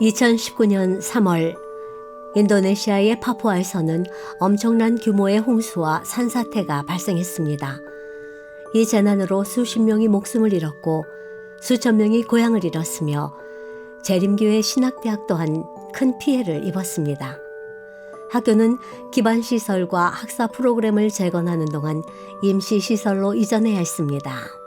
2019년 3월 인도네시아의 파푸아에서는 엄청난 규모의 홍수와 산사태가 발생했습니다. 이 재난으로 수십 명이 목숨을 잃었고 수천 명이 고향을 잃었으며 재림교회 신학대학 또한 큰 피해를 입었습니다. 학교는 기반 시설과 학사 프로그램을 재건하는 동안 임시 시설로 이전해야 했습니다.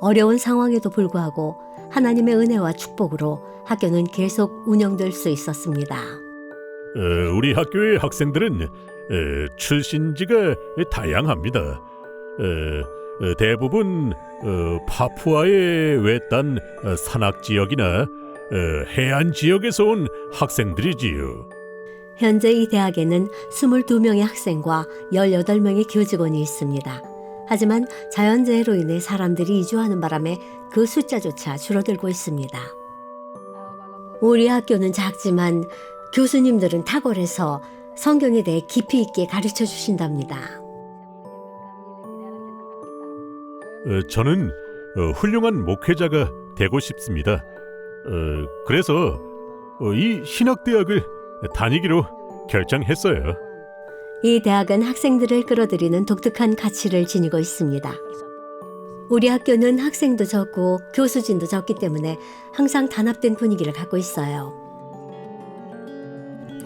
어려운 상황에도 불구하고 하나님의 은혜와 축복으로 학교는 계속 운영될 수 있었습니다. 어, 우리 학교의 학생들은 어, 출신지가 다양합니다. 어, 어, 대부분 어, 파푸아의 외딴 어, 산악 지역이나 어, 해안 지역에서 온 학생들이지요. 현재 이 대학에는 22명의 학생과 18명의 교직원이 있습니다. 하지만 자연재해로 인해 사람들이 이주하는 바람에 그 숫자조차 줄어들고 있습니다. 우리 학교는 작지만 교수님들은 탁월해서 성경에 대해 깊이 있게 가르쳐 주신답니다. 어, 저는 어, 훌륭한 목회자가 되고 싶습니다. 어, 그래서 어, 이 신학대학을 다니기로 결정했어요. 이 대학은 학생들을 끌어들이는 독특한 가치를 지니고 있습니다. 우리 학교는 학생도 적고 교수진도 적기 때문에 항상 단합된 분위기를 갖고 있어요.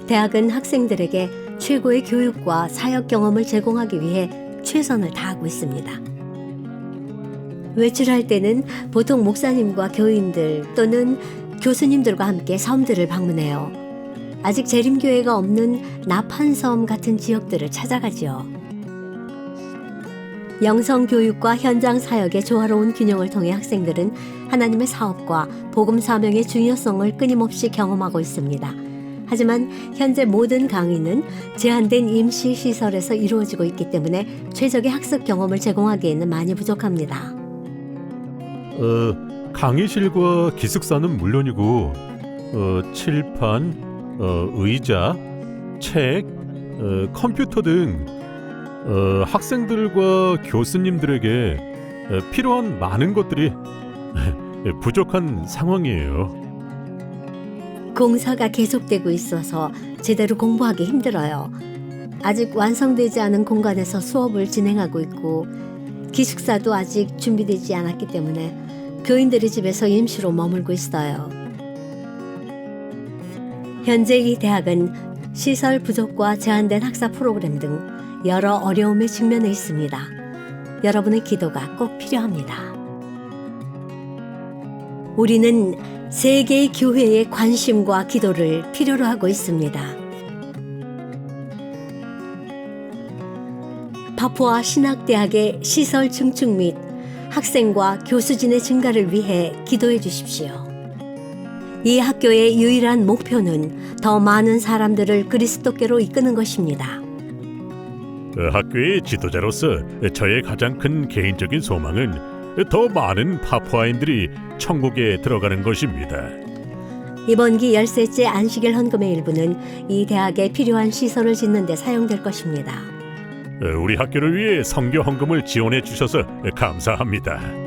대학은 학생들에게 최고의 교육과 사역 경험을 제공하기 위해 최선을 다하고 있습니다. 외출할 때는 보통 목사님과 교인들 또는 교수님들과 함께 섬들을 방문해요. 아직 재림교회가 없는 나판섬 같은 지역들을 찾아가지요. 영성 교육과 현장 사역의 조화로운 균형을 통해 학생들은 하나님의 사업과 복음 사명의 중요성을 끊임없이 경험하고 있습니다. 하지만 현재 모든 강의는 제한된 임시 시설에서 이루어지고 있기 때문에 최적의 학습 경험을 제공하기에는 많이 부족합니다. 어, 강의실과 기숙사는 물론이고 어, 칠판, 어, 의자, 책, 어, 컴퓨터 등 어, 학생들과 교수님들에게 어, 필요한 많은 것들이 부족한 상황이에요. 공사가 계속되고 있어서 제대로 공부하기 힘들어요. 아직 완성되지 않은 공간에서 수업을 진행하고 있고 기숙사도 아직 준비되지 않았기 때문에 교인들이 집에서 임시로 머물고 있어요. 현재 이 대학은 시설 부족과 제한된 학사 프로그램 등 여러 어려움에 직면해 있습니다. 여러분의 기도가 꼭 필요합니다. 우리는 세계 교회의 관심과 기도를 필요로 하고 있습니다. 파푸아 신학대학의 시설 증축 및 학생과 교수진의 증가를 위해 기도해 주십시오. 이 학교의 유일한 목표는 더 많은 사람들을 그리스도께로 이끄는 것입니다. 어, 학교의 지도자로서 저의 가장 큰 개인적인 소망은 더 많은 파푸아인들이 천국에 들어가는 것입니다. 이번 기 열세째 안식일 헌금의 일부는 이 대학에 필요한 시설을 짓는 데 사용될 것입니다. 어, 우리 학교를 위해 성교 헌금을 지원해 주셔서 감사합니다.